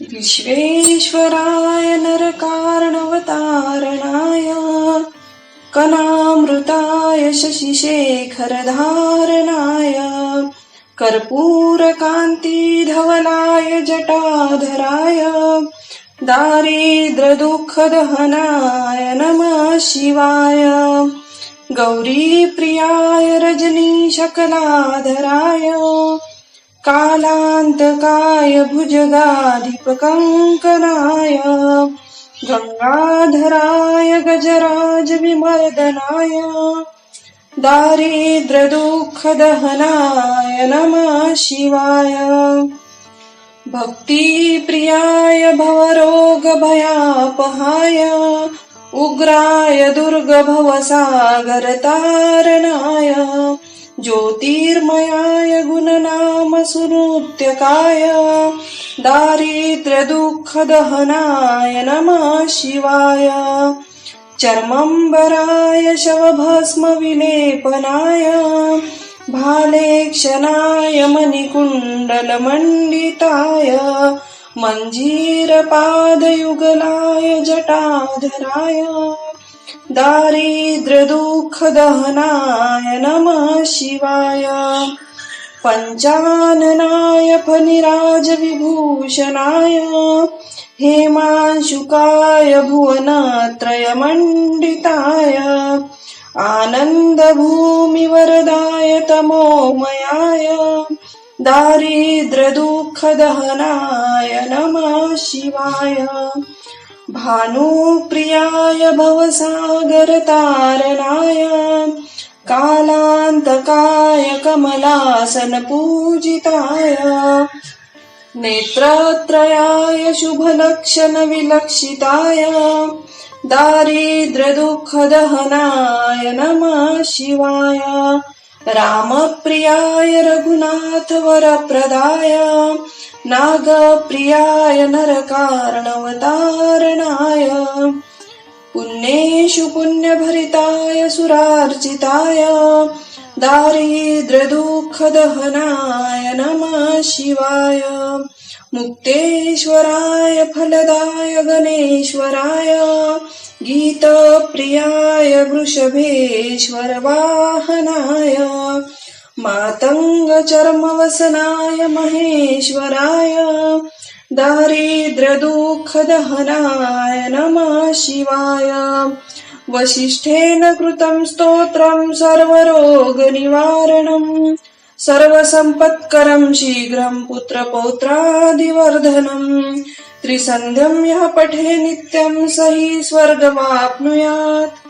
विश्वेश्वराय नरकार्णवतारणाय कलामृताय शशिशेखरधारणाय कर्पूरकान्तिधवलाय जटाधराय दारिद्रदुःखदहनाय नमः शिवाय गौरीप्रियाय रजनीशकलाधराय कालान्तकाय भुजगाधिपकङ्कनाय गङ्गाधराय गजराजविमर्दनाय दारिद्र्यदुःखदहनाय नमः शिवाय। भक्तिप्रियाय भवरोगभयापहाय उग्राय दुर्गभवसागरतारणाय ज्योतिर्मयाय गुणनाम गुणनामसुनृत्यकाय दारिद्र्यदुःखदहनाय नमः शिवाय। चर्मम्बराय शवभस्मविलेपनाय भालेक्षणाय मणिकुण्डलमण्डिताय मञ्जीरपादयुगलाय जटाधराय। दारिद्र्यदुःखदहनाय नमः शिवाय। पञ्चाननाय फनिराजविभूषणाय हेमांशुकाय भुवनत्रयमण्डिताय आनन्दभूमिवरदाय तमोमयाय। दारिद्र्यदुःखदहनाय नमः शिवाय। भानुप्रियाय भवसागरतारणाय कालान्तकाय कमलासनपूजिताय नेत्रत्रयाय शुभलक्षणविलक्षिताय दारिद्र्यदुःखदहनाय नमः शिवाय। रामप्रियाय रघुनाथवरप्रदाय नागप्रियाय नरकार्णवतारणाय। पुण्येषु पुण्यभरिताय सुरार्चिताय दारिद्र्यदुःखदहनाय नमः शिवाय। मुक्तेश्वराय फलदाय गणेश्वराय। गीतप्रियाय वृषभेश्वरवाहनाय मातङ्गचर्मवसनाय महेश्वराय दारिद्र्यदुःखदहनाय नमः शिवाय। वसिष्ठेन कृतं स्तोत्रं सर्वरोगनिवारणम् सर्वसम्पत्करं शीघ्रं पुत्रपौत्रादिवर्धनम् त्रिसन्ध्यं यः पठे नित्यं स हि स्वर्गमाप्नुयात्